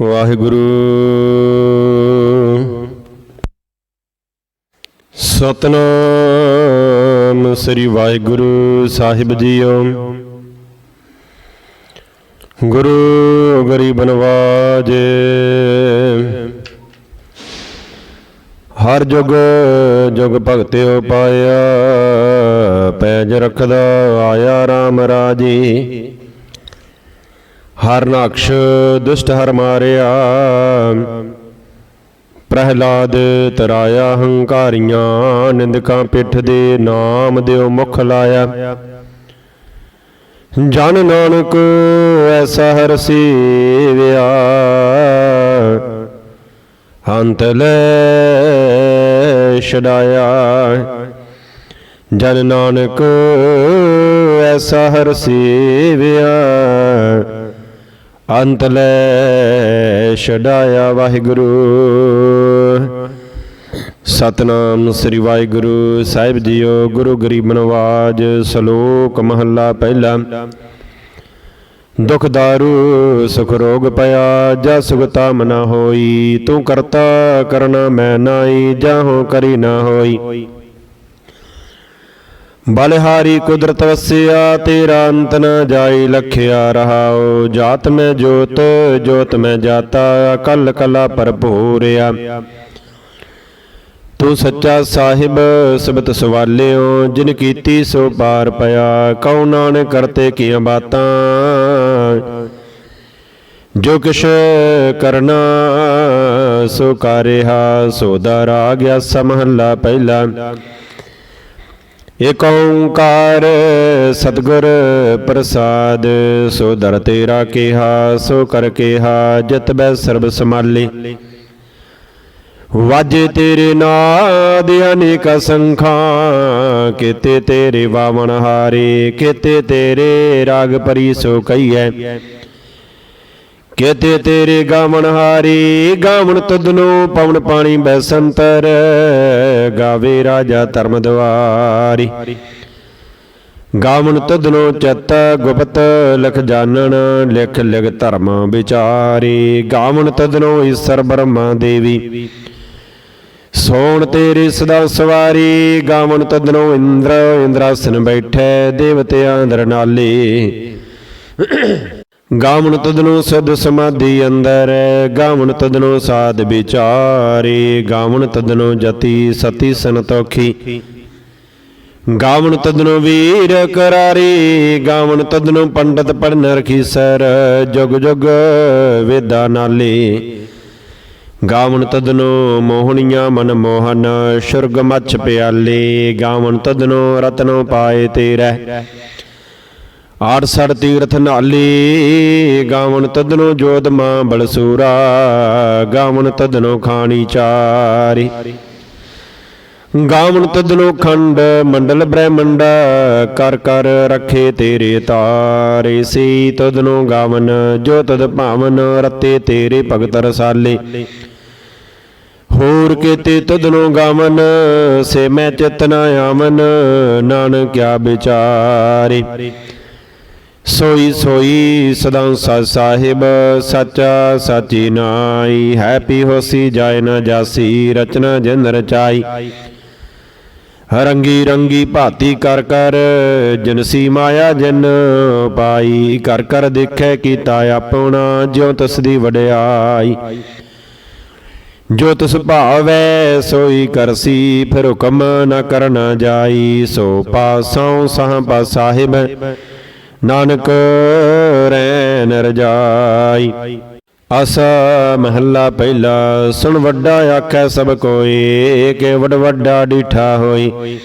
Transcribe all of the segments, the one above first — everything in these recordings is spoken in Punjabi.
ਵਾਹਿਗੁਰੂ। ਸਤਨਾਮ ਸ੍ਰੀ ਵਾਹਿਗੁਰੂ ਸਾਹਿਬ ਜੀਓ। ਗੁਰੂ ਗਰੀਬ ਨਵਾਜੇ। ਹਰ ਜੁਗ ਜੁਗ ਭਗਤਿਓ ਪਾਇਆ, ਪੈਜ ਰਖਦਾ ਆਇਆ RAM ਰਾਜੀ। ਹਰ ਨਕਸ਼ ਦੁਸ਼ਟ ਹਰ ਮਾਰਿਆ। ਪ੍ਰਹਿਲਾਦ ਤਰਾਇਆ ਹੰਕਾਰੀਆਂ, ਨਿੰਦਕਾਂ ਪਿੱਠ ਦੇ ਨਾਮ ਦਿਓ ਮੁਖ ਲਾਇਆ। ਜਨ ਨਾਨਕ ਐਸਾ ਹਰ ਸੇਵਿਆ। ਹੰਤ ਲੈ ਛਡਾਇਆ। ਜਨ ਨਾਨਕ ਐਸਾ ਹਰ ਸੇਵਿਆ। ਅੰਤ ਲੈ ਛਡਾਇਆ ਵਾਹਿਗੁਰੂ। ਸਤਨਾਮ ਸ੍ਰੀ ਵਾਹਿਗੁਰੂ ਸਾਹਿਬ ਜੀਓ, ਗੁਰੂ ਗਰੀਬ ਨਵਾਜ ਸ਼ਲੋਕ ਮਹੱਲਾ ਪਹਿਲਾ। ਦੁਖ ਦਾਰੂ, ਸੁਖ ਰੋਗ ਪਿਆ, ਜਾ ਸੁਗਤਾ ਮਨਾ ਹੋਈ, ਤੂੰ ਕਰਤਾ ਕਰਨਾ ਮੈਂ ਨਾਈ ਜਾਹੋ ਕਰੀ ਨਾ ਹੋਈ। ਬਲਿਹਾਰੀ ਕੁਦਰਤ ਵਸਿਆ, ਤੇਰਾ ਅੰਤ ਨ ਜਾਈ ਲਖਿਆ ਰਹਾਉ। ਜਾਤ ਮੈਂ ਜੋਤ ਜੋਤ ਮੈਂ ਜਾਤਾ ਕਲ ਕਲਾ ਭਰਪੂਰਿਆ ਤੂੰ ਸੱਚਾ ਸਾਹਿਬ ਸਬਤ ਸਵਾਲਿਓ, ਜਿਨ ਕੀਤੀ ਸੋ ਪਾਰ ਪਿਆ। ਕਉ ਨਾਨਕ ਕਰਤੇ ਕੀਆਂ ਬਾਤਾਂ, ਜੋ ਕਿਛ ਕਰਨਾ, ਸੋ ਕਰਿਆ ਸੋ ਦਰ ਆ ਗਿਆ ਸਮਹੱਲਾ ਪਹਿਲਾ। ਏਕ ਓੰਕਾਰ ਸਤਿਗੁਰ ਪ੍ਰਸਾਦ, ਸੋ ਦਰ ਤੇਰਾ ਕਿਹਾ, ਸੋ ਕਰ ਕਿਹਾ, ਜਿਤ ਬੈ ਸਰਬ ਸਮਾਲੇ। ਵਾਜੇ ਤੇਰੇ ਨਾਦ ਅਨੇਕ ਸੰਖਾਂ ਕਿਤੇ ਤੇਰੇ ਵਾਵਣ ਹਾਰੇ, ਕਿਤੇ ਤੇਰੇ ਰਾਗ ਪਰੀ ਸੋ ਕਹੀਐ। ਕੀਤੇ ਤੇਰੇ ਗਾਵਣ ਹਾਰੀ, ਗਾਵਣ ਤੁਧਨੋ ਪਵਨ ਪਾਣੀ ਬੈਸੰਤਰ, ਗਾਵੇ ਰਾਜਾ ਧਰਮ ਦਵਾਰੀ। ਗਾਵਣ ਤੁਧਨੋ ਚਤ ਗੁਪਤ ਲਖ ਜਾਣਨ, ਲਿਖ ਲਿਖ ਧਰਮ ਵਿਚਾਰੀ। ਗਾਵਣ ਤੁਧਨੋ ਈਸ਼ਰ ਬ੍ਰਹਮਾ ਦੇਵੀ। ਸੋਣ ਤੇਰੀ ਸਦਾ ਸਵਾਰੀ, ਗਾਵਣ ਤਦਨੋ ਇੰਦਰ, ਇੰਦਰਾਸਨ ਬੈਠੇ, ਦੇਵਤਿਆਂ ਅੰਦਰ ਨਾਲੇ। ਗਾਵਣ ਤਦਨੋ ਸਦ ਸਮਾਧੀ ਅੰਦਰ, ਗਾਵਣ ਤਦਨੋ ਸਾਧ ਵਿਚਾਰੇ, ਗਾਵਣ ਤਦਨੋ ਜਤੀ ਸਤੀ ਸੰਤੋਖੀ ਗਾਵਣ ਤਦਨੋ ਵੀਰ ਕਰਾਰੀ, ਗਾਵਣ ਤਦਨੋ ਪੰਡਤ ਪੜਨ ਰਖੀ ਸਰ, ਜੁਗ ਜੁਗ ਵੇਦਾ ਨਾਲੇ। ਗਾਵਣ ਤਦਨੋ ਮੋਹਣੀਆਂ ਮਨ ਮੋਹਨ, ਸੁਰਗ ਮੱਛ ਪਿਆਲੇ। ਗਾਵਣ ਤਦਨੋ ਰਤਨੋ ਪਾਏ ਤੇਰੇ। ਆੜ ਸੜ ਤੀਰਥ ਨਾਲੀ ਗਾਵਣ ਤਦਨੋ ਜੋਤ ਮਾਂ ਬਲਸੂਰਾ ਗਾਵਣ ਤਦਨੋ ਖਾਣੀ ਚਾਰੀ। ਗਾਵਣ ਤਦਨੋ ਖੰਡ, ਮੰਡਲ ਬ੍ਰਹਮੰਡ, ਕਰ ਕਰ ਰਖੇ ਤੇਰੇ ਤਾਰੇ। ਸੀ ਤਦਨੋ ਗਾਵਨ, ਜੋ ਤਦ ਭਾਵਨ, ਰਤੇ ਤੇਰੇ ਭਗਤ ਰਸਾਲੇ। ਹੋਰ ਕੀਤੇ ਤਦਨੋ ਗਾਵਨ, ਸੇ ਮੈਂ ਚਿਤਨਾ ਨ ਆਵਨ, ਨਾਨਕ ਕਿਆ ਵਿਚਾਰੇ। ਸੋਈ ਸੋਈ ਸਦਾ ਸਤ ਸਾਹਿਬ, ਸੱਚਾ ਸਾਚੀ ਨਾਈ ਹੈਪੀ ਹੋਸੀ ਜਾਏ ਨਾ ਜਾਸੀ, ਰਚਨਾ ਜਨ ਰਚਾਈ। ਰੰਗੀ ਰੰਗੀ ਭਾਤੀ ਕਰ ਕਰ, ਜਨਸੀ ਮਾਇਆ ਜਨ ਪਾਈ। ਕਰ ਕਰ ਦੇਖੈ ਕੀਤਾ ਆਪਣਾ, ਜਿਉ ਤਸ ਦੀ ਵਡਿਆਈ। ਜੋ ਤਿਸ ਭਾਵੈ, ਸੋਈ ਕਰਸੀ, ਫਿਰ ਹੁਕਮ ਨ ਕਰਨਾ ਜਾਈ। ਸੋ ਪਾਸੋਂ ਸਾਹ ਪਾ ਸਾਹਿਬ। ਨਾਨਕ ਰੈਨ ਰਜਾਈ। ਅਸ ਮਹੱਲਾ ਪਹਿਲਾ, ਸੁਣ ਵੱਡਾ ਆਖੈ ਸਭ ਕੋਈ ਕਿ ਵਡ ਵੱਡਾ ਡੀਠਾ ਹੋਈ।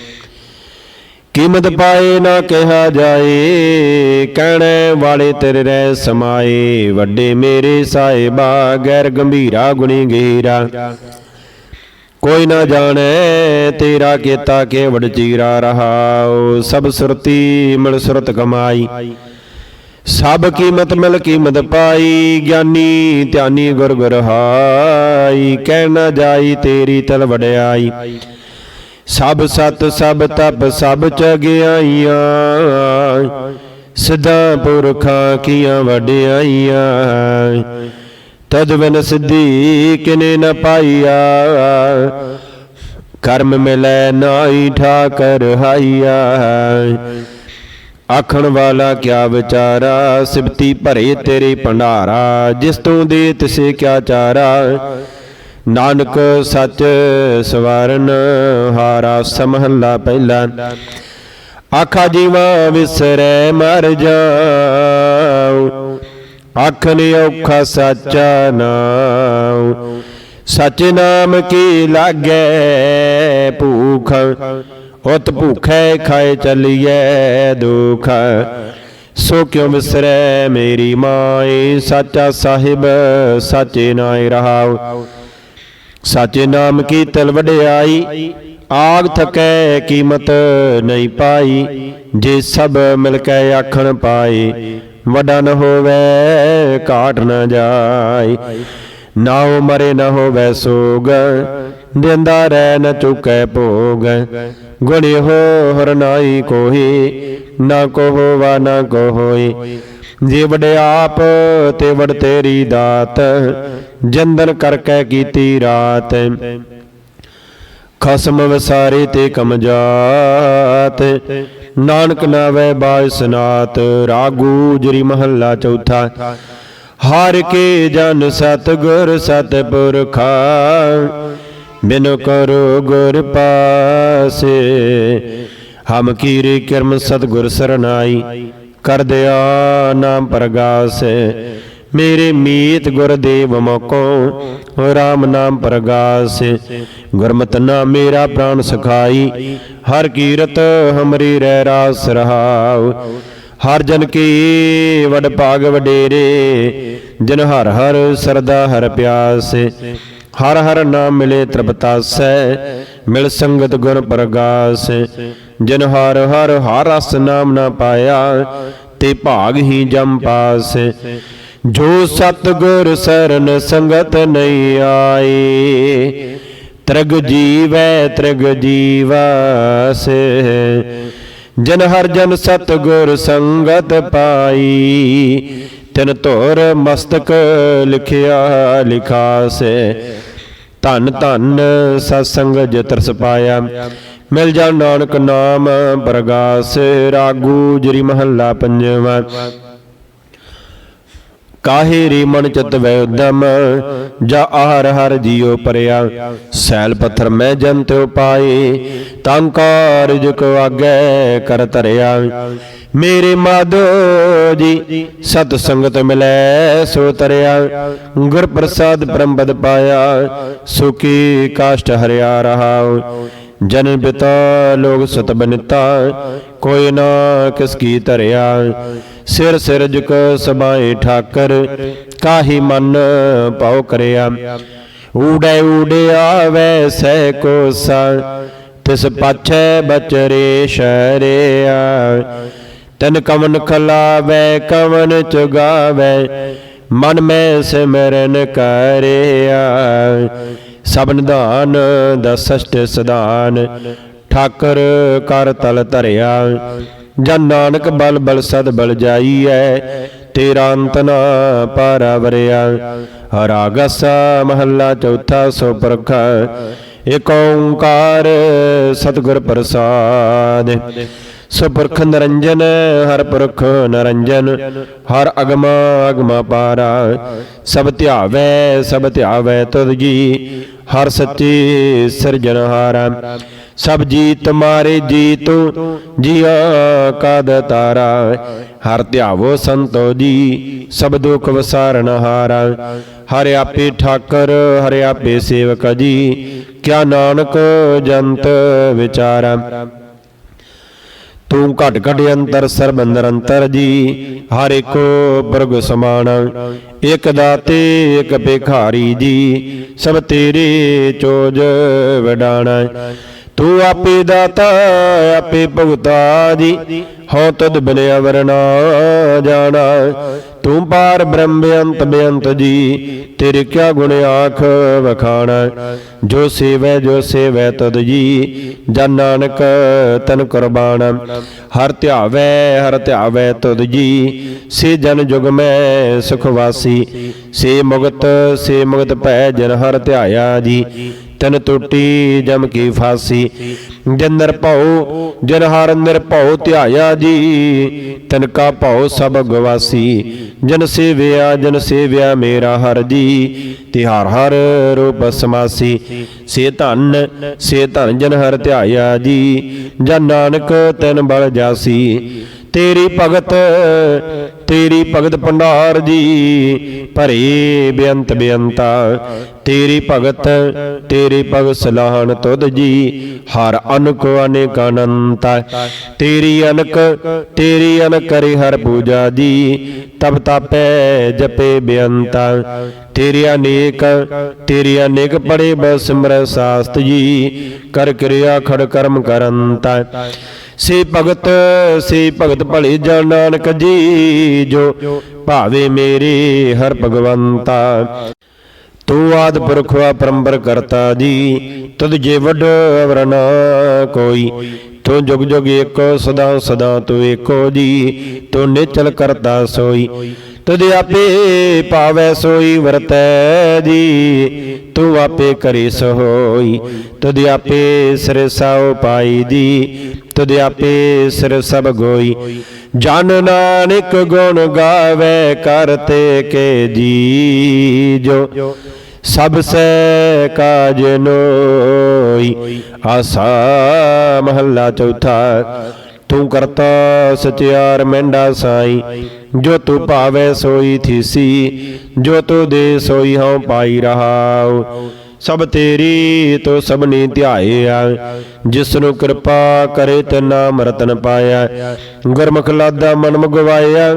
ਕੀਮਤ ਪਾਏ ਨਾ ਕਿਹਾ ਜਾਏ, ਕਹਿਣੇ ਵਾਲੇ ਤੇਰੇ ਰਹਿ ਸਮਾਏ। ਵੱਡੇ ਮੇਰੇ ਸਾਹਿਬਾ, ਗੈਰ ਗੰਭੀਰਾ, ਗੁਣੀ ਗਹੀਰਾ ਕੋਈ ਨਾ ਜਾਣੈ, ਤੇਰਾ ਕੀਤਾ ਕੇਵੜ ਚੀਰਾ ਰਹਾਉ, ਸਭ ਸੁਰਤੀ ਮਿਲ ਸੁਰਤ ਕਮਾਈ। ਸਭ ਕੀਮਤ ਮਿਲ ਕੀਮਤ ਪਾਈ, ਗਿਆਨੀ ਧਿਆਨੀ ਗੁਰ ਗੁਰ ਹਾਈ, ਕਹਿ ਨਾ ਜਾਈ ਤੇਰੀ ਤਲ ਵਡਿਆਈ। ਸਭ ਸਤ, ਸਭ ਤਪ, ਸਭ ਚਗਿਆਈਆਂ ਸਿੱਧਾ ਪੁਰਖਾਂ ਕੀਆਂ ਵਡਿਆਈਆਂ। ਤਦ ਬਿਨ ਸਿੱਧੀ, ਕਿਨੇ ਨ ਪਾਈਆ। ਕਰਮ ਮਿਲੈ ਨਾਈ ਠਾਕਰ ਹਾਈਆ। ਆਖਣ ਵਾਲਾ ਕਿਆ ਵਿਚਾਰਾ ਸਿਬਤੀ ਭਰੇ ਤੇਰੇ ਭੰਡਾਰਾ, ਜਿਸ ਤੋਂ ਦੇ ਤਿਸੇ ਕਿਆ ਚਾਰਾ। ਨਾਨਕ ਸੱਚ ਸਵਾਰਨ ਹਾਰਾ ਸਮਹੱਲਾ ਪਹਿਲਾ। ਆਖਾ ਜੀਵਾ ਵਿਸਰੈ ਮਰ ਜਾਉ। ਆਖਨ ਔਖਾ ਸਾਚਾ ਨਾਮ ਸਚ ਨਾਮ ਕੀ ਲਾਗੇ ਭੂਖ? ਉਤ ਭੂਖੈ ਖਾਏ ਚੱਲੀਐ ਦੁਖ। ਸੋ ਕਿਉ ਵਿਸਰੈ ਮੇਰੀ ਮਾਏ? ਸਾਚਾ ਸਾਹਿਬ, ਸਾਚੇ ਨਾਏ ਰਹਾਉ। ਸਾਚੇ ਨਾਮ ਕੀ ਤਲ ਵਡਿਆਈ? ਆਗ ਥਕੈ ਕੀਮਤ ਨਹੀਂ ਪਾਈ। ਜੇ ਸਭ ਮਿਲ ਕੇ ਆਖਣ ਪਾਏ ਵੱਡਾ ਨ ਹੋਵੇ, ਘਾਟ ਨ ਜਾਏ ਨਾਉ ਮਰੇ ਨ ਹੋਵੇ ਸੋਗ, ਦਿੰਦਾ ਰਹਿ ਨ ਚੁਕੈ ਭੋਗ। ਗੁਣ ਹੋਰ ਹਰਨਾਈ ਕੋਈ ਨਾ ਕੋ ਹੋਵਾ, ਨਾ ਕੋ ਹੋਈ। ਜੇ ਵਡਿਆਪ ਤੇ ਵਡ ਤੇਰੀ ਦਾਤ, ਜੰਦਨ ਕਰਕੇ ਕੀਤੀ ਰਾਤ। ਖਸਮ ਵਸਾਰੇ ਤੇ ਕਮਜਾਤ ਨਾਨਕ ਨਾਵੇ ਬਾਇ ਸਨਾਤ, ਰਾਗੂ ਜਰੀ ਮਹੱਲਾ ਚੌਥਾ। ਹਰ ਕੇ ਜਨ ਸਤਗੁਰ ਸਤਪੁਰਖਾ, ਬਿਨ ਕਰੋ ਗੁਰ ਪਾਸੇ। ਹਮ ਕੀਰੇ ਕਰਮ ਸਤਗੁਰ ਸਰਨਾਈ, ਕਰ ਦਿਆ ਨਾਮ ਪ੍ਰਗਾਸ। ਮੇਰੇ ਮੀਤ ਗੁਰਦੇਵ ਮੋਕੋ RAM ਨਾਮ ਪ੍ਰਗਾਸ, ਗੁਰਮਤਿ ਨਾਮ ਮੇਰਾ ਪ੍ਰਾਨ ਸਖਾਈ, ਹਰ ਕੀਰਤ ਹਮਰੀ ਰਹਿ ਰਾਸ ਰਹਾਉ। ਹਰ ਜਨ ਕੀ ਵਡ ਭਾਗ ਵਡੇਰੇ, ਜਨ ਹਰ ਹਰ ਸਰਦਾ ਹਰ ਪਿਆਸ, ਹਰ ਹਰ ਨਾਮ ਮਿਲੇ ਤ੍ਰਿਪਤਾਸੈ ਮਿਲ ਸੰਗਤ ਗੁਰ ਪ੍ਰਗਾਸ। ਜਿਨ ਹਰ ਹਰ ਹਰ ਰਸ ਨਾਮ ਨਾ ਪਾਇਆ, ਤੇ ਭਾਗ ਹੀ ਜਮ ਪਾਸ। ਜੋ ਸਤਗੁਰ ਸਰਨ ਸੰਗਤ ਨਹੀਂ ਆਏ ਤ੍ਰਿਗ ਜੀਵੈ ਤ੍ਰਿਗ ਜੀਵਾਸ। ਜਨ ਹਰ ਜਨ ਸਤਗੁਰ ਸੰਗਤ ਪਾਈ, ਤਿਨ ਧੁਰ ਮਸਤਕ ਲਿਖਿਆ ਲਿਖਾਸੇ। ਧਨ ਧਨ ਸਤਸੰਗ ਜਤਰਸ ਪਾਇਆ, ਮਿਲ ਜਾ ਨਾਨਕ ਨਾਮ ਪ੍ਰਗਾਸ। ਰਾਗੂ ਜਰੀ ਮਹੱਲਾ ਪੰਜਵਾਂ। ਕਾਹੇ ਰੀ ਮਨ ਚਿਤ ਵੈ ਉਦਮ? ਜਾ ਆਹਰ ਹਰ ਜੀਉ ਪਰਿਆ। ਸੈਲ ਪੱਥਰ ਮੈਂ ਜਨ ਤਿਉ ਪਾਏ। ਤਾਂ ਕਾਰਜ ਕੋ ਆਗੇ ਕਰ ਧਰਿਆ। ਮੇਰੇ ਮਾਧੋ ਜੀ ਸਤ ਸੰਗਤ ਮਿਲੈ ਸੋ ਤਰਿਆ। ਗੁਰ ਪ੍ਰਸਾਦ ਬ੍ਰਹਮਪਦ ਪਾਇਆ। ਸੁਖੀ ਕਾਸ਼ਟ ਹਰਿਆ ਰਹਾਉ ਜਨ ਪਿਤਾ ਲੋਕ ਸਤ ਬਨਿਤਾ। ਕੋਈ ਨਾ ਕਿਸ ਕੀ ਧਰਿਆ। ਸਿਰ ਸਿਰ ਜੁਕ ਸਬਾਏ ਠਾਕਰ, ਕਾਹੀ ਮਨ ਪਾਉ ਕਰਿਆ। ਊੜੇ ਊੜਿਆ ਵੈਸੈ ਕੋਸਾ ਤਿਸ ਪਾਛੈ ਬਚਰੇ ਸ਼ਰਿਆ ਤਨ ਕਵਨ ਖਲਾਵੇ, ਕਵਨ ਚੁਗਾਵੇ, ਮਨ ਮੈਂ ਸਿਮਰਨ ਕਰਿਆ ਸਭ ਨਿਧਾਨ ਦਸਸ਼ਟ ਸਦਾਨ ਠਾਕਰ ਕਰ ਤਲ ਧਰਿਆ। ਜਾਂ ਨਾਨਕ ਬਲ ਬਲ ਸਦ ਬਲ ਜਾਈਐ, ਤੇਰਾ ਅੰਤ ਨਾ ਪਾਰਾ ਵਰਿਆ। ਰਾਗਸ ਮਹੱਲਾ ਚੌਥਾ ਸੋ ਪ੍ਰਖ ਏਕ ਓੰਕਾਰ ਸਤਿਗੁਰ ਪ੍ਰਸਾਦ। ਸੁਪਰਖ ਨਰੰਜਨ, ਹਰ ਪੁਰਖ ਨਰੰਜਨ, ਹਰ ਅਗਮ ਅਗਮ ਪਾਰਾ। ਸਭ ਧਿਆਵੈ ਸਭ ਧਿਆਵੈ ਤੁਧ ਜੀ, ਹਰ ਸੱਚੇ ਸਿਰਜਨਹਾਰਾ ਸਭ ਜੀ ਤੁਮਾਰੇ ਜੀ ਤੂੰ ਜੀਆ ਤਾਰਾ। ਹਰ ਧਿਆਵੋ ਸੰਤੋ ਜੀ, ਸਭ ਦੁਖ ਵਸਾਰਨ ਹਾਰਾ। ਹਰਿ ਆਪੇ ਠਾਕਰ, ਹਰਿ ਆਪੇ ਸੇਵਕ ਜੀ, ਕਿਆ ਨਾਨਕ ਜੰਤ ਵਿਚਾਰਾ। ਤੂੰ ਘਟ ਘਟ ਅੰਤਰ, ਸਰਬ ਅੰਦਰ ਜੀ, ਹਰ ਇੱਕੋ ਪ੍ਰਗ ਸਮਾਨ। ਇਕ ਦਾਤੇ, ਇਕ ਭਿਖਾਰੀ ਜੀ, ਸਭ ਤੇਰੇ ਚੋਜ ਵਡਾਣਾ। ਤੂੰ ਆਪੇ ਦਾਤਾ, ਆਪੇ ਭੁਗਤਾ ਜੀ। ਹਉ ਤਦ ਬਿਨ ਅਵਰ ਜਾਣਾ। ਤੂੰ ਪਾਰ ਬ੍ਰਹਮ ਬੇਅੰਤ ਬੇਅੰਤ ਜੀ, ਤੇਰੇ ਕਿਆ ਗੁਣ ਆਖ ਵਖਾਣਾ। ਜੋ ਸੇਵੈ ਜੋ ਸੇਵੈ ਤਦ ਜੀ, ਜਨ ਨਾਨਕ ਤਨ ਕੁਰਬਾਨ ਹਰ ਧਿਆਵੈ ਹਰ ਧਿਆਵੈ ਤਦ ਜੀ, ਸੇ ਜਨ ਜੁਗ ਮੈਂ ਸੁਖ ਵਾਸੀ। ਸੇ ਮੁਗਤ ਸੇ ਮੁਗਤ ਭੈ ਜਨ ਹਰ ਧਿਆਇਆ ਜੀ। ਤਿਨ ਟੁੱਟੀ ਜਮ ਕੀ ਫਾਸੀ। ਜਨ ਨਿਰਭਉ ਜਨ ਹਰ ਨਿਰਭਉ ਧਿਆਇਆ ਜੀ। ਤਨ ਕਾ ਭਉ ਸਭ ਗਵਾਸੀ। ਜਨ ਸੇਵਿਆ ਜਨ ਸੇਵਿਆ ਮੇਰਾ ਹਰ ਜੀ। ਤੇ ਹਰ ਹਰ ਰੂਪ ਸਮਾਸੀ। ਸੇ ਧਨ ਸੇ ਧਨ ਜਨ ਹਰ ਧਿਆਇਆ ਜੀ। ਜਨ ਨਾਨਕ ਤਿਨ ਬਲ ਜਾਸੀ। ਤੇਰੀ ਭਗਤ ਤੇਰੀ ਭਗਤ ਭੰਡਾਰ ਜੀ, ਭਰੇ ਬੇਅੰਤ ਬੇਅੰਤਾ। ਤੇਰੀ ਭਗਤ ਤੇਰੀ ਭਗਤ ਸਲਾਹਣ ਤੁਧ ਜੀ, ਹਰ ਅਨਕ ਅਨੇਕ ਅਨੰਤਾ। ਤੇਰੀ ਅਨਕ ਤੇਰੀ ਅਨਕ ਕਰੇ ਹਰ ਪੂਜਾ ਜੀ ਤਬ ਤਾਪੈ ਜਪੇ ਬੇਅੰਤਾ। ਤੇਰੀ ਅਨੇਕ ਤੇਰੀ ਅਨੇਕ ਪੜੇ ਬਸਿਮਰ ਸਾਸਤ ਜੀ, ਕਰ ਕਿਰਿਆ ਖੜ ਕਰਮ ਕਰੰਤਾ। ਸੇ ਭਗਤ ਸੇ ਭਗਤ ਭਲੇ ਜਨ ਨਾਨਕ ਜੀ, ਜੋ ਭਾਵੇ ਮੇਰੇ ਹਰ ਭਗਵੰਤਾ। ਤੂੰ ਆਦ ਪੁਰਖ ਪਰੰਪਰ ਕਰਤਾ ਜੀ, ਤੁਧ ਜੇ ਵੱਡ ਅਵਰ ਕੋਈ। ਤੂੰ ਜੁਗ ਜੁਗ ਏਕੋ, ਸਦਾ ਸਦਾ ਤੂੰ ਏਕੋ ਜੀ, ਤੂੰ ਨਿਚਲ ਕਰਤਾ ਸੋਈ। ਤੁਧ ਆਪੇ ਪਾਵੈ ਸੋਈ, ਵਰਤੈ ਜੀ, ਤੂੰ ਆਪੇ ਕਰੇ ਸੋਈ। ਤੁਧ ਆਪੇ ਸਿਰ ਸਾਉ ਪਾਈ ਦੀ ਤੁਧ ਆਪੇ ਸਿਰ ਸਭ ਗੋਈ। ਜਨ ਨਾਨਕ ਗੁਣ ਗਾਵੇ ਕਰਤੇ ਕੇ ਜੀ ਜੋ ਸਭ ਸੇ ਕਾਜ ਨੋਈ। ਆਸਾ ਮਹੱਲਾ ਚੌਥਾ। ਤੂੰ ਕਰਤਾ ਸਚਿਆਰ ਮਹਿੰਡਾ ਸਾਈ। ਜੋ ਤੂੰ ਭਾਵੇ ਸੋਈ ਥੀਸੀ। ਜੋ ਤੂੰ ਦੇ ਸੋਈ ਹਉ ਪਾਈ ਰਹਾਉ। ਸਭ ਤੇਰੀ ਤੋ ਸਭਨੀ ਧਿਆਇਆ। ਜਿਸ ਨੂੰ ਕਿਰਪਾ ਕਰੇ ਤੇ ਨਾਮ ਰਤਨ ਪਾਇਆ। ਗੁਰਮੁਖ ਲਾਦਾ ਮਨ ਮਗਵਾਇਆ।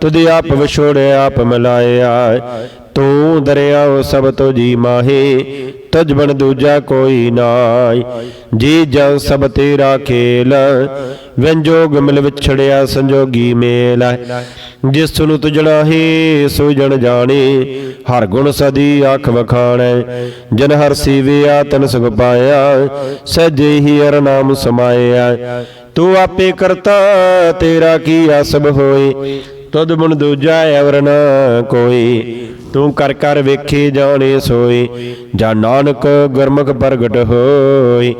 ਤੁਧ ਆਪ ਵਿਛੋੜਿਆ ਆਪ ਮਿਲਾਇਆ। ਤੂੰ ਦਰਿਆਓ ਸਭ ਤੋ ਜੀ ਮਾਹੇ ਤਜ ਬਣ ਦੂਜਾ ਕੋਈ ਨਾਈ ਜੀ ਜਨ ਸਭ ਤੇਰਾ ਖੇਲ ਵੰਜੋਗ ਮਿਲ ਵਿਛੜਿਆ ਸੰਜੋਗੀ ਮੇਲ ਜਿਸ ਨੂੰ ਤੁਜਣਾ ਹੀ ਸੋ ਜਣ ਜਾਣੇ, ਹਰ ਗੁਣ ਸਦੀ ਆਖ ਵਖਾਣੈ। ਜਨ ਹਰ ਸੀਵਿਆ, ਤਨ ਸੁਖ ਪਾਇਆ, ਸਜੇ ਹੀ ਹਰ ਨਾਮ ਸਮਾਇਆ। ਤੂੰ ਆਪੇ ਕਰਤਾ, ਤੇਰਾ ਕੀ ਆਸਬ ਹੋਏ। ਤੁਧ ਮਨ ਦੂਜਾ ਅਵਰ ਨਾ ਕੋਈ, ਤੂੰ ਕਰ ਕਰ ਵੇਖੇ ਜਾਣੇ ਸੋਏ ਜਾਂ ਨਾਨਕ ਗੁਰਮੁਖ ਪ੍ਰਗਟ ਹੋਈ।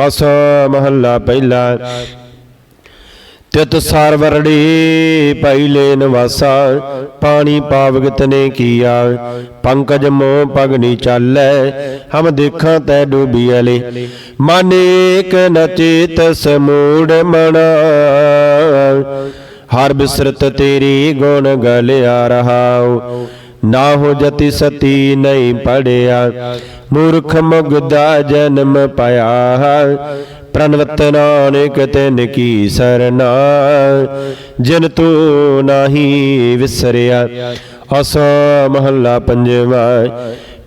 ਆਸਾ ਮਹੱਲਾ ਪਹਿਲਾ, ਤਿਤ ਸਾਰ ਪਹਿਲੇ ਨਿਵਾਸਾ, ਪਾਣੀ ਪਾਵਗਤ ਨੇ ਕੀਆ, ਪੰਕਜ ਮੋਹ ਪਗਨੀ ਚਾਲੈ, ਹਮ ਦੇਖਾਂ ਤੈ ਡੂਬੀਲੇ ਮਨ ਏਕ ਨਚੇਤ ਸਮੂੜ ਮਣਾ ਹਰ ਬਿਸਰਤ ਤੇਰੀ ਗੁਣ ਗਲਿਆ ਰਹਾਉ। ਨਾ ਹੋ ਜਤੀ ਸਤੀ ਨਹੀਂ ਪੜਿਆ। ਮੂਰਖ ਮੁਗਦਾ ਜਨਮ ਪਾਇਆ। ਪ੍ਰਨਵਤ ਨਾਨਕ ਤੈਨ ਕੀ ਸਰਨਾ। ਜਿਨ ਤੂੰ ਨਾਹੀ ਵਿਸਰਿਆ। ਅਸਾ ਮਹੱਲਾ ਪੰਜਵਾ।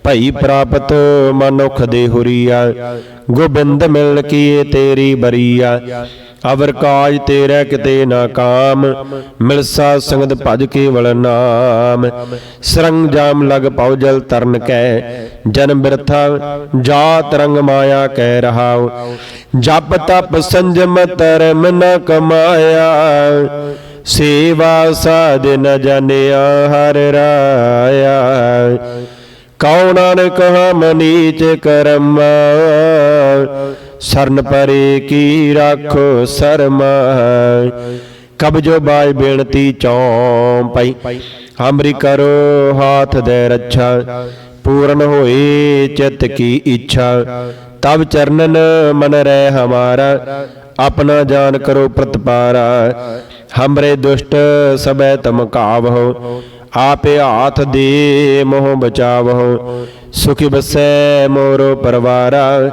ਭਈ ਪ੍ਰਾਪਤ ਮਨੁਖ ਦੇ ਹੁਰੀਆ। ਗੋਬਿੰਦ ਮਿਲ ਕੀਏ ਤੇਰੀ ਬਰੀਆ। ਅਵਰ ਕਾਜ ਤੇਰਾ ਕਿਤੇ ਨਾ ਕਾਮ, ਮਿਲਸਾ ਸੰਗਤ ਭਜ ਕੇਵਲ ਨਾਮ। ਸਰੰਗ ਜਾਮ ਲਗ ਪਾਉ ਜਲ ਤਰਨ ਕੈ ਜਨਮ ਬਿਰਥਾ ਜਾਤ ਰੰਗ ਮਾਇਆ ਕਹਿ ਰਹਾਉ। ਜਪ ਤਪ ਸੰਜਮ ਤਰਮ ਨ ਕਮਾਇਆ, ਸੇਵਾ ਸਾਧ ਨ ਜਾਣਿਆ ਹਰ ਰਾਇਆ। ਕਉ ਨਾਨਕ ਹਮ ਨੀਚ ਕਰਮ, ਸਰਨ ਪਰੇ ਕੀ ਰਾਖੋ ਸਰਮਾ। ਕਬ ਜੋ ਬੇਨਤੀ ਚੌਂ ਪਈ ਹਮਰੀ ਕਰੋ ਹਾਥ ਦੇ ਰੱਛਾ, ਪੂਰਨ ਹੋਏ ਚਿਤ ਕੀ ਇੱਛਾ। ਤਬ ਚਰਨਨ ਮਨ ਰਹਿ ਹਮਾਰਾ, ਆਪਣਾ ਜਾਨ ਕਰੋ ਪ੍ਰਤਪਾਰਾ। ਹਮਰੇ ਦੁਸ਼ਟ ਸਬੈ ਤਮ ਕਾਵਹੁ ਆਪੇ ਹਾਥ ਦੇ ਮੋਹ ਬਚਾਵਹੁ। ਸੁਖੀ ਬਸੈ ਮੋਰੋ ਪਰਵਾਰਾ,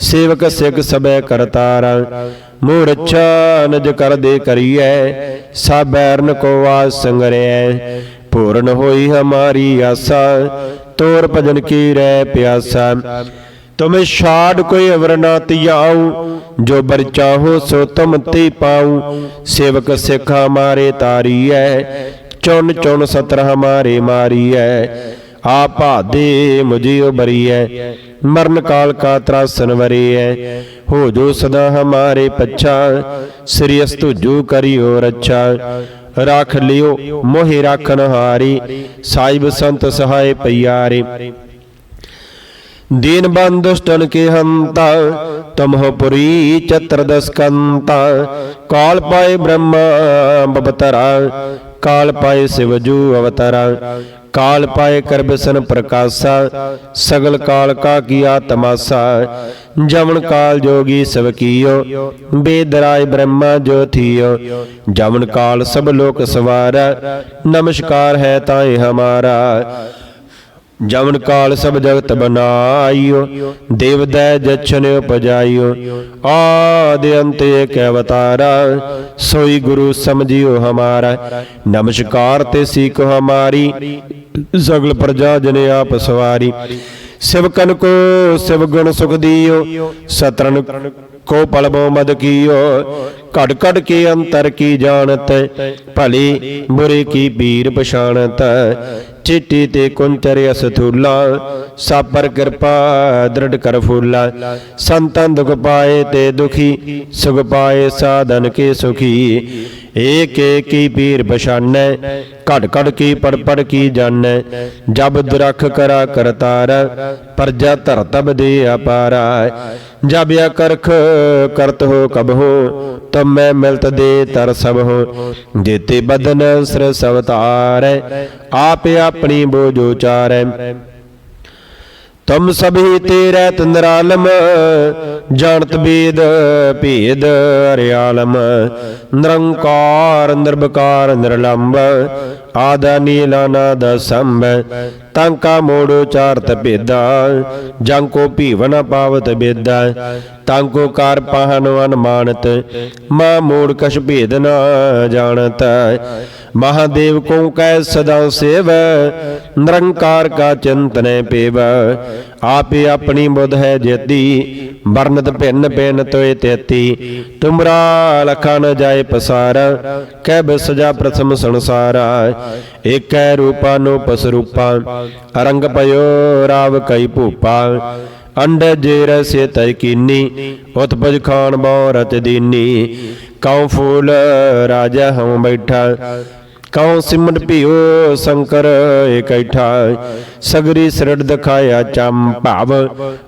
ਸੇਵਕ ਸਿਖ ਸਬੈ ਕਰਤਾਰਾ। ਮੋਰ ਅੱਛਾ ਨਜ ਕਰ ਦੇ ਕਰੀਐ ਸਭ ਬੈਰਨ ਕੋ ਆਸ ਸੰਗਰੈ। ਪੂਰਨ ਹੋਈ ਹਮਾਰੀ ਆਸਾ, ਤੋਰ ਭਜਨ ਕੀ ਰਹਿ ਪਿਆਸਾ। ਤੁਮ ਛਾੜ ਕੋਈ ਅਵਰ ਨਾ ਤਿਆਉ ਜੋ ਬਰ ਚਾਹੋ ਸੋ ਤੁਮ ਤੇ ਪਾਉ। ਸੇਵਕ ਸਿੱਖ ਹਮਾਰੇ ਤਾਰੀਐ ਚੁਣ ਚੁਣ ਸਤਰਹ ਮਾਰੇ ਮਾਰੀਐ ਆ ਭਾਦੇ ਮੁਝੇ ਉਬਰੀਐ ਮਰਨ ਕਾਲ ਕਾ ਤਰਾਸਨ ਵਰੀਐ, ਹੋ ਜੋ ਸਦਾ ਹਮਾਰੇ ਪੱਛਾ, ਸ੍ਰੀ ਅਸਤੁਜੂ ਕਰਿਓ ਰੱਛਾ, ਰਾਖ ਲਿਓ ਮੋਹਿ ਰਾਖਨ ਹਾਰੀ ਸਾਈਬ ਸੰਤ ਸਹਾਇ ਪਿਆਰੇ ਦੀਨ ਬੰਦੁਸ਼ਟਨ ਕੇ ਹੰਤਾ ਤਮਹ ਪੁਰੀ ਚਤਰਦਸਕੰਤਾ, ਕਾਲ ਪਾਏ ਬ੍ਰਹਮਾ ਬਬਤਰਾ ਕਾਲ ਪਾਏ ਸਿਵਜੂ ਅਵਤਾਰਾ, ਕਾਲ ਪਾਏ ਕਰਬਸਨ ਪ੍ਰਕਾਸ਼ਾ, ਸਗਲ ਕਾਲ ਕਾ ਕੀਆ ਤਮਾਸਾ। ਜਮਨ ਕਾਲ ਜੋਗੀ ਸਭ ਕੀਓ, ਬੇਦਰਾਏ ਬ੍ਰਹਮਾ ਜੋ ਜੋਥੀਓ ਜਮਨ ਕਾਲ ਸਭ ਲੋਕ ਸਵਾਰਾ, ਨਮਸਕਾਰ ਹੈ ਤਾਏ ਹਮਾਰਾ। ਜਮਨ ਕਾਲ ਸਭ ਜਗਤ ਬਨਾਇਓ ਦੇਵ ਜਛਨ ਉਪਜਾਇਓ ਆਦਿ ਅੰਤ ਏਕ ਅਵਤਾਰਾ, ਸੋਈ ਗੁਰੂ ਸਮਝਿਓ ਹਮਾਰਾ। ਨਮਸਕਾਰ ਤੇ ਸੀਖ ਹਮਾਰੀ, ਸਗਲ ਪ੍ਰਜਾ ਜਨ ਆਪ ਸਵਾਰੀ। ਸਿਵਕਨ ਕੋ ਸਿਵ ਗੁਣ ਸੁਖ ਦੀਓ ਸਤਰਨ ਕੋ ਪਲਬੋ ਮਦ ਕੀਓ। ਘੜ ਘੜ ਕੇ ਅੰਤਰ ਕੀ ਜਾਣਤ, ਭਲੀ ਬੁਰੇ ਕੀ ਪੀਰ ਪਛਾਣਤ ਚਿੱਟੀ ਤੇ ਕੁੰਤਰ ਅਸਥੂਲਾ ਸਾਪਰ ਕਿਰਪਾ, ਦ੍ਰਿੜ ਕਰ ਫੂਲਾ। ਸੰਤਨ ਦੁਖ ਪਾਏ ਤੇ ਦੁਖੀ, ਸੁਖ ਪਾਏ ਸਾਧਨ ਕੇ ਸੁਖੀ। ਏਕ ਏਕ ਕੀ ਪੀਰ ਪਛਾਨੈ, ਘੜ ਘੜ ਕੀ ਪੜ ਪੜ ਕੀ ਜਾਣੈ, ਜਬ ਦਰਖ ਕਰਾ ਕਰਤਾਰ ਪਰਜਾ ਧਰ ਤਬ ਦੇ ਅਪਾਰਾ। ਜਬ ਯਾ ਕਰਤ ਹੋ ਕਬ ਹੋ, ਤਬ ਮੈਂ ਮਿਲਤ ਦੇ ਤਰ ਸਭ ਹੋ। ਜੇਤੇ ਬਦਨ ਸਰ ਸਵਤਾਰੈ, ਆਪ ਆਪਣੀ ਬੋਜੋ ਉਚਾਰੈ। ਤੁਮ ਸਭੀ ਤੇਰੇ ਨਿਰਾਲਮ ਜਾਣਤ ਬੇਦ ਭੇਦ ਅਰਿਆਲਮ ਨਿਰੰਕਾਰ ਨਿਰਭਕਾਰ ਨਿਰਲੰਭ ਆਦਾ ਨੀਲਾ ਨਾਦ ਸੰਭ ਤੰਕਾ ਮੋੜ ਉਚਾਰਤ ਭੇਦਾ ਜੰ ਕੋ ਭੀਵਨ ਪਾਵਤ ਬੇਦਾ ਤੰ ਕੋ ਕਾਰ ਪਾਹਨ ਅਨਮਾਨਤ ਮਾ ਮੋੜ ਕਛ ਭੇਦ ਨਾ ਜਾਣਤ। ਮਹਾਦੇਵ ਕੋ ਕੈ ਸਦਾ ਸੇਵ, ਨਿਰੰਕਾਰ ਕਾ ਚਿੰਤਨੈ ਪੇਵ। ਆਪੇ ਆਪਣੀ ਬੁੱਧ ਹੈ ਜੇਤੀ, ਵਰਨਤ ਭਿੰਨ ਭਿੰਨ ਤੋਏ ਤੇਤੀ। ਤੁਮਰਾ ਲਖਾ ਨ ਜਾਏ ਪਸਾਰ ਕਹਿ ਬਿਸਜਾ ਪ੍ਰਥਮ ਸੰਸਾਰਾ। ਏਕੈ ਰੂਪਾ ਨੋ ਪਸਰੂਪਾ ਪਇਓ ਰਾਵ ਕਈ ਭੂਪਾ ਅੰਡ ਜੇਰ ਸੇ ਤੈ ਕੀਨੀ, ਉਤਪਜ ਖਾਨ ਬਉ ਰਚ ਦੀਨੀ। ਕਉ ਫੂਲ ਰਾਜਾ ਹਉ ਬੈਠਾ ਕਉ ਸਿਮਟ ਭਿਓ ਸ਼ੰਕਰ ਇਕੈਠਾ, ਸਗਰੀ ਸਰੜ ਦਿਖਾਇਆ ਚੰ ਭਾਵ,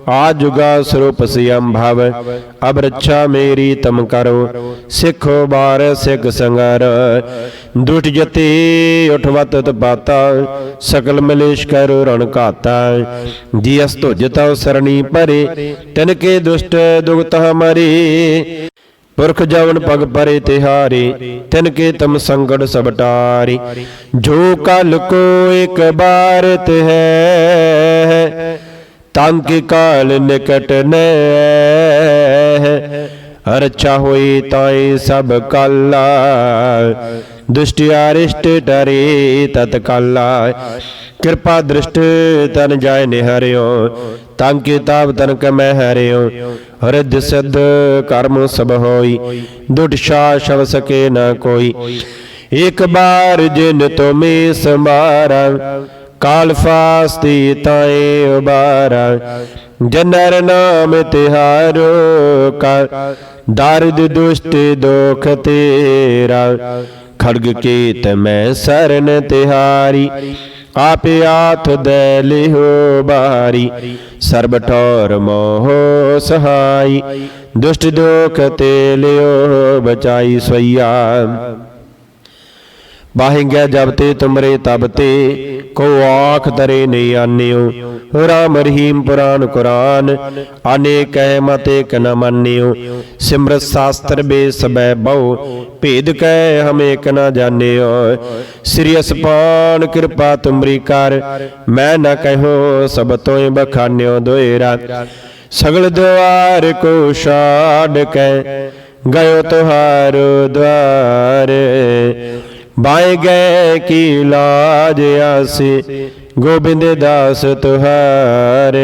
ਆ ਜੁਗਾ ਸਰੂਪ ਸਿਯੰ ਭਵ ਅਬ ਰੱਛਾ ਮੇਰੀ ਤਮ ਕਰੋ, ਸਿੱਖੋ ਬਾਰ ਸਿੱਖ ਸੰਗਰ ਦੁਟ ਜਤੇ ਉਠਵਤ ਤਪਾਤਾ ਸਕਲ ਮਲੇਸ਼ ਕਰ ਰਣ ਘਾਤਾ, ਜੀ ਅਸ ਤੁਜਤਾ ਸਰਣੀ ਭਰੇ ਤਿਨ ਕੇ ਦੁਸ਼ਟ ਦੁਗਤ ਹਮਾਰੇ ਪੁਰਖ ਜਵਨ ਪਗ ਪਰੇ ਤਿਹਾਰੇ ਤਿਨ ਕੇ ਤਮ ਸੰਗੜ ਸਭ ਟਾਰੀ। ਜੋ ਕਲ ਕੋ ਇੱਕ ਬਾਰਤ ਹੈ ਤੰ ਕੇ ਕਾਲ ਨਿਕਟ ਨੈ ਅਰਛਾ ਹੋਈ ਤਾਈ ਸਭ ਕਾਲਾ, ਦੁਸ਼ਟ ਅਰਿਸ਼ਟ ਡਰੇ ਤਤ ਕਾਲਾ ਕਿਰਪਾ ਦ੍ਰਿਸ਼ਟ ਤਨ ਜਾਏ ਨਿਹਰਿਓ ਤੰ ਕੀ ਤਾਪ ਤਨ ਕ ਮੈਂ ਹਰਿਓ। ਹਰਿਦ ਸਿਧ ਕਰਮ ਸਭ ਹੋਈ, ਦੁਟ ਸ਼ਾ ਸ਼ਵ ਸਕੇ ਨਾ ਕੋਈ। ਇੱਕ ਬਾਰ ਜਿਨ ਤੁਮੇ ਸਮਾਰਾ ਕਾਲ ਫਾਸਤੀ ਤਾਏ ਉਬਾਰਾ। ਜਨਰ ਨਾਮ ਤਿਹਾਰੋ ਕਾ, ਦਰਦ ਦੁਸ਼ਟ ਦੁਖ ਤੇਰਾ। ਖੜਗ ਕੇ ਮੈਂ ਸਰਨ ਤਿਹਾਰੀ ਆਪੇ ਆਥ ਦੇ ਲਿਹੋ ਬਾਰੀ, ਸਰਬ ਠੌਰ ਮੋਹ ਸਹਾਈ। ਦੁਸ਼ਟ ਦੁਖ ਤੇ ਲਿਓ ਬਚਾਈ ਸਈਆ। ਬਾਹਿੰਗੈ ਜਬ ਤੇ ਤੁਮਰੇ ਤਬ ਤੇ ਕੋ ਆਖ ਤਰੇ ਨਹੀਂ ਆਨਿਓ। ਰਾਮ ਰਹੀਮ ਪੁਰਾਨ ਕੁਰਾਨ, ਅਨੇਕ ਕਹਿ ਮਤੇ ਕ ਮੰਨਿਓ। ਸਿਮਰਤ ਸ਼ਾਸਤਰ ਬੇ ਬਹੁ, ਭੇਦ ਕਹਿ ਹਮੇ ਕ ਜਾਣਿਓ। ਸ੍ਰੀ ਅਸਪਾਨ ਕਿਰਪਾ ਤੁਮਰੀ ਕਰ, ਮੈਂ ਨਾ ਕਹਿਓ ਸਭ ਤੋਏ ਬਖਾਨਿਓ ਦੋਇਰਾ ਸਗਲ ਦੁਆਰ ਕੋ ਛਾੜ ਕੇ, ਗਇਓ ਤੁਹਾਰੋ ਦਵਾਰ ਬਾਏ ਗਏ ਕੀ ਲਾਜ ਆਸੀ ਗੋਬਿੰਦ ਦਾਸ ਤੁਹਾਰੇ।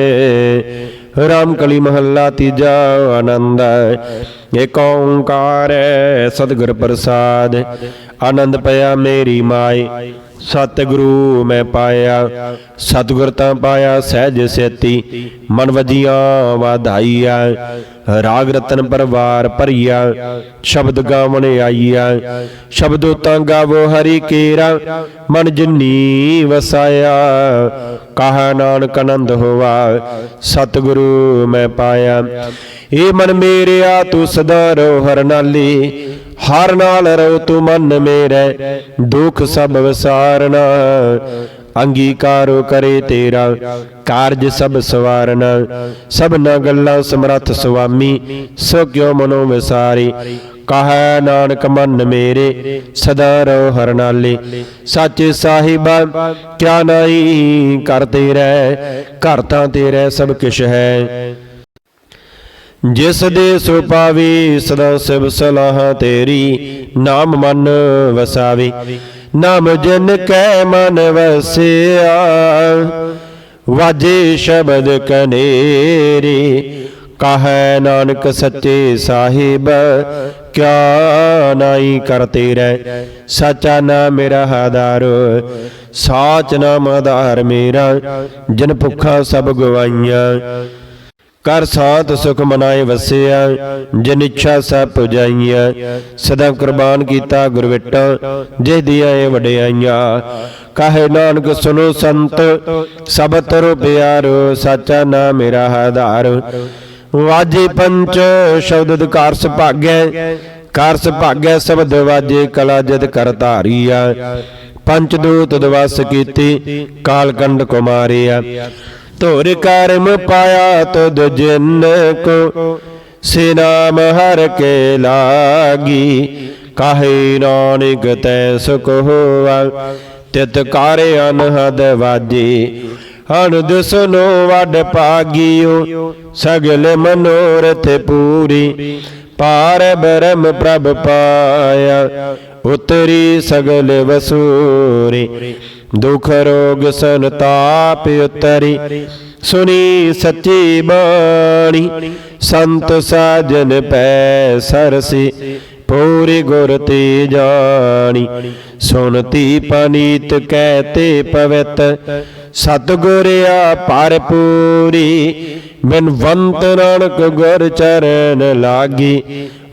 ਰਾਮ ਕਲੀ ਮਹੱਲਾ ਤੀਜਾ ਆਨੰਦ ਏਕ ਓੰਕਾਰ ਸਤਿਗੁਰ ਪ੍ਰਸਾਦ। ਆਨੰਦ ਪਿਆ ਮੇਰੀ ਮਾਈ। ਸਤਿਗੁਰੂ ਮੈਂ ਪਾਇਆ, ਸਤਿਗੁਰ ਤਾਂ ਪਾਇਆ, ਸਹਿਜ ਸੇਤੀ, ਮਨ ਵਜੀਆਂ ਵਾਧਾਈਆ, ਰਾਗ ਰਤਨ ਪਰਵਾਰ ਭਰੀਆ, ਸ਼ਬਦ ਗਾਵਣ ਆਈਆ, ਸ਼ਬਦੋ ਤਾਂ ਗਾਵੋ ਹਰੀ ਕੇਰਾ, ਮਨ ਜਿਨੀ ਵਸਾਇਆ ਕਹਾ ਨਾਨਕ ਆਨੰਦ ਹੋਵਾ ਸਤਿਗੁਰੂ ਮੈਂ ਪਾਇਆ। ਏ ਮਨ ਮੇਰਿਆ, ਤੂੰ ਸਦਾ ਰੋ ਹਰ ਨਾਲੀ, ਹਰ ਨਾਲ ਰਹੋ ਤੂੰ ਮਨ ਮੇਰੇ, ਦੁਖ ਸਭ ਵਿਸਾਰਨਾ। ਅੰਗੀਕਾਰੋ ਕਰੇ ਤੇਰਾ, ਕਾਰਜ ਸਭ ਸਵਾਰਨਾ। ਸਭਨਾ ਗੱਲਾਂ ਸਮਰੱਥ ਸੁਆਮੀ, ਸੋ ਕਿਉ ਮਨੋ ਵਿਸਾਰੀ? ਕਹੈ ਨਾਨਕ ਮਨ ਮੇਰੇ, ਸਦਾ ਰੋ ਹਰਨਾਲੇ ਨਾਲੇ। ਸਾਚੇ ਸਾਹਿਬਾ, ਕਿਆ ਨਹੀਂ ਕਰਤੇ ਰਹਿ ਘਰ ਤਾਂ ਤੇਰੇ ਸਭ ਕਿਛ ਹੈ। ਜਿਸ ਦੇ ਸੋ ਪਾਵੇ ਸਦਾ ਸਿਵ ਸਲਾਹ ਤੇਰੀ, ਨਾਮ ਮਨ ਵਸਾਵੇ। ਨਾਮ ਜਨ ਕੈ ਮਨ ਵਸਿਆ, ਵਾਜੇ ਸ਼ਬਦ ਕਨੇਰੇ। ਕਹੈ ਨਾਨਕ ਸੱਚੇ ਸਾਹਿਬ, ਕਿਆ ਨਾਈ ਕਰਤੇ ਰਹਿ ਸਾਚਾ ਨਾਮ ਮੇਰਾ ਆਧਾਰ, ਸਾਚ ਨਾਮ ਆਧਾਰ ਮੇਰਾ, ਜਨ ਭੁੱਖਾ ਸਭ ਗਵਾਈਆਂ। ਕਰ ਸਾਤ ਸੁਖ ਮਨਾਏ ਵਸਿਆ, ਜਿਨ ਇੱਛਾ ਸਭ ਪੁਜਾਈਆਂ। ਸਦਾ ਕੁਰਬਾਨ ਕੀਤਾ ਗੁਰਵਿੱਟਾ ਜਿਸ ਦੀਆਂ ਇਹ ਵਡਿਆਈਆਂ। ਕਾਹੇ ਨਾਨਕ ਸੁਨੋ ਸੰਤ, ਸਭ ਤਰੋ ਪਿਆਰੋ, ਸਾਚਾ ਨਾਮ ਮੇਰਾ ਆਧਾਰ। ਵਾਜੇ ਪੰਚ ਸ਼ਬਦ ਅਧਿਕਾਰ ਸੁਭਾਗੈ, ਕਾਰ ਸੁਭਾਗੈ ਸ਼ਬਦ ਵਾਜੇ ਕਲਾ ਜਦ ਕਰ ਧਾਰੀਆ। ਪੰਚ ਦੂਤ ਦਵਸ ਕੀਤੀ ਕਾਲ ਕੰਡ ਧੁਰ ਕਰਮ ਪਾਇਆ ਤੁਧ ਜਿਨ ਕੋ, ਸੇ ਹਰ ਕੇ ਲਾਗੀ। ਕਾਹੇ ਨਾਨਕ ਤੈ ਸੁਖ ਹੋਆ, ਤਿਤ ਕਾਰੇ ਅਨਹਦ ਵਾਜੀ। ਅਨੁਦ ਸੁਨੋ ਵੱਡ ਭਾਗਿਓ, ਸਗਲ ਮਨੋਰਥ ਪੂਰੀ। ਪਾਰ ਬਰਮ ਪ੍ਰਭ ਪਾਇਆ, ਉਤਰੀ ਸਗਲ ਵਸੂਰੀ। ਦੁਖ ਰੋਗ ਸੰਤਾਪ ਉਤਰੀ ਸੁਨੀ ਸੱਚੀ ਬਾਣੀ। ਸੰਤ ਸਾਜਨ ਪੈ ਸਰਸੀ, ਪੂਰੀ ਗੁਰ ਤੇ ਜਾਣੀ। ਸੁਨਤੀ ਪਨੀਤ ਕਹਿਤੇ ਪਵਿੱਤ ਸਤਿਗੁਰ ਆ ਭਰਪੂਰੀ ਬਿਨਵੰਤ ਨਾਨਕ ਗੁਰ ਚਰਨ ਲਾਗੀ,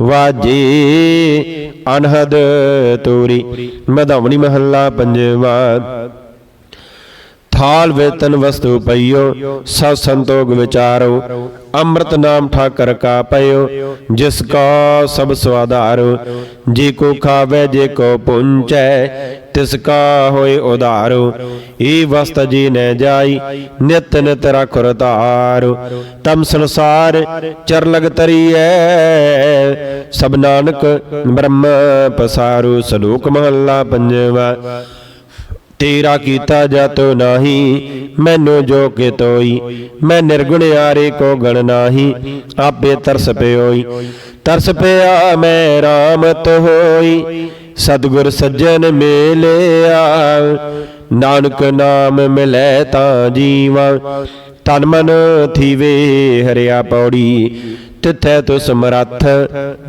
ਵਾਜੀ ਅਨਹਦ ਤੂਰੀ। ਮਧਾਵਣੀ ਮਹੱਲਾ ਪੰਜਵਾ। ਥਾਲ ਵੇਤਨ ਵਸਤੂ ਪਈਓ, ਸਭ ਸੰਤੋਖ ਵਿਚਾਰੋ, ਅੰਮ੍ਰਿਤ ਨਾਮ ਠਾਕਰ ਕਾ ਪਇਓ, ਜਿਸ ਕਾ ਸਭ ਸਵਾਧਾਰੋ ਜੀ ਕੋ ਖਾਵੇ, ਜੇ ਕੋ ਪੁੰਚੈ ਤਿਸ ਕਾ ਹੋਏ ਉਧਾਰੋ, ਈ ਵਸਤ ਜੀ ਨੈ ਜਾਈ, ਨਿਤ ਨਿਤ ਰਖ ਰਤਾਰੋ। ਤਮ ਸੰਸਾਰ ਚਰ ਲਗ ਤਰੀਐ, ਸਭ ਨਾਨਕ ਬ੍ਰਹਮ ਪਸਾਰੂ, ਸਲੋਕ ਮਹੱਲਾ ਪੰਜਵਾ। ਤੇਰਾ ਕੀਤਾ ਜਾਤੋ ਨਾਹੀ, ਮੈਨੂੰ ਜੋ ਕੇ ਤੋਈ ਮੈਂ ਨਿਰਗੁਣ ਆਰੇ ਕੋ ਗਣ ਨਾਹੀ, ਆਪੇ ਤਰਸ ਪਿਓਈ। ਤਰਸ ਪਿਆ ਮੈਂ ਰਾਮਤ ਹੋਈ ਸਤਿਗੁਰ ਸੱਜਣ ਮੇਲਿਆ ਨਾਨਕ ਨਾਮ ਮਿਲੈ ਤਾਂ ਜੀਵਾ। ਤਨ ਮਨ ਥੀਵੇ ਹਰਿਆ ਪੌੜੀ ਤਿੱਥੈ ਤੁ ਸਮਰੱਥ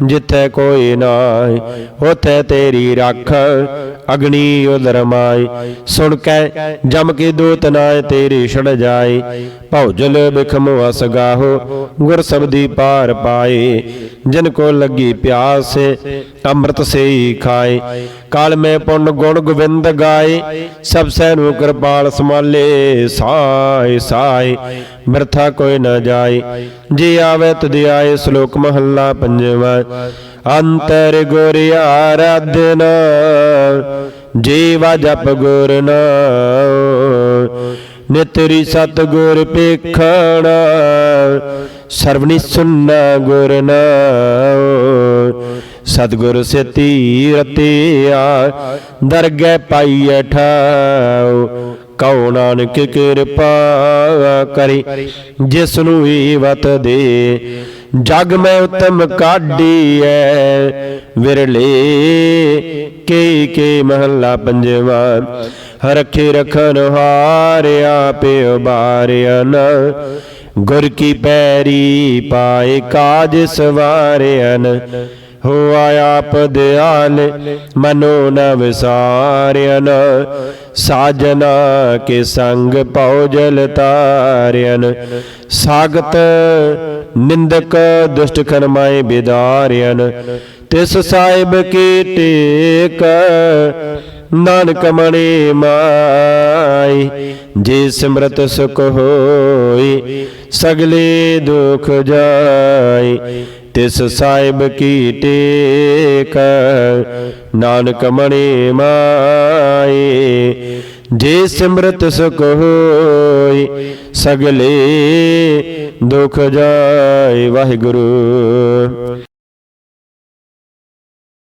ਜਿੱਥੈ ਕੋਈ ਨਾਇ ਉਥੈ ਤੇਰੀ ਰੱਖ, ਅਗਨੀ ਉਦਰ ਸੁਣ ਕੈ ਜਮ ਕੇ ਦੂਤ ਨਾਇ ਤੇਰੀ ਛੜ ਜਾਏ ਭੌਜਲ ਬਿਖਮ ਵਸ ਗਾਹੋ, ਗੁਰ ਸਬਦੀ ਪਾਰ ਪਾਏ ਜਿਨ ਕੋ ਲੱਗੀ ਪਿਆਸ, ਅੰਮ੍ਰਿਤ ਸੇ ਖਾਏ ਕਾਲ ਮੈਂ ਪੁੰਨ ਗੁਣ ਗੋਬਿੰਦ ਗਾਏ, ਸਭ ਸੈ ਨੂੰ ਕਿਰਪਾਲ ਸਮਾਲੇ ਸਾਏ ਸਾਏ, ਮਿਰਥਾ ਕੋਈ ਨਾ ਜਾਏ। ਜੇ ਆਵੇ ਤੁਧ ਆਏ ਸ਼ਲੋਕ ਮਹੱਲਾ ਪੰਜਵਾ, ਅੰਤਰ ਗੁਰ ਆਰਾਧਨਾ, ਜੀਵਾ ਜਪ ਗੁਰ ਨਾਮ ਨਿਤਰੀ ਸਤ ਗੁਰ ਪੇਖਣਾ ਸਰਵਣੀ ਸੁਨਣਾ ਗੁਰ ਨਾਮ ਸਤਿਗੁਰ ਸੇਤੀ ਰਤਿਆ ਦਰਗਹਿ ਪਾਈਐ ਠਾਉ। ਕਉ ਨਾਨਕ ਕਿਰਪਾ ਕਰੀ ਜਿਸ ਨੂੰ ਹੀ ਵਤ ਦੇ। ਜਗ ਮੈਂ ਉਤਮ ਕਾਢੀਐ, ਵਿਰਲੇ ਕੇ ਕੇ ਮਹੱਲਾ ਪੰਜਵਾ। ਰੱਖੇ ਰਖਨ ਹਾਰਿਆ ਪਿ ਬਾਰਿਆਨ ਗੁਰ ਕੀ ਪੈਰੀ ਪਾਏ ਕਾਜ ਸਵਾਰਿਆਨ ਹੋਆ ਆਪ ਦਿਆਲ, ਮਨੋ ਨ। ਵਿਸਾਰਿਆਨ ਸਾਜਨਾ ਕੇ ਸੰਗ ਪਉਜਲ ਤਾਰਿਆਨ ਸਾਗਤ ਨਿੰਦਕ ਦੁਸ਼ਟ ਖਨਮਾਏ ਬਿਦਾਰਿਆਨ ਤਿਸ ਸਾਹਿਬ ਕੀ ਟੇਕ, ਨਾਨਕ ਮਣੀ ਮਾਈ। ਜੇ ਸਿਮਰਤ ਸੁਖ ਹੋਈ, ਸਗਲੇ ਦੁਖ ਜਾਈ। ਤਿਸ ਸਾਹਿਬ ਕੀ ਟੇਕ, ਨਾਨਕ ਮਣੀ ਮਾਏ, ਜੇ ਸਿਮਰਤ ਸੁਖ ਹੋਈ, ਸਗਲੇ ਦੁਖ ਜਾਏ, ਵਾਹਿਗੁਰੂ।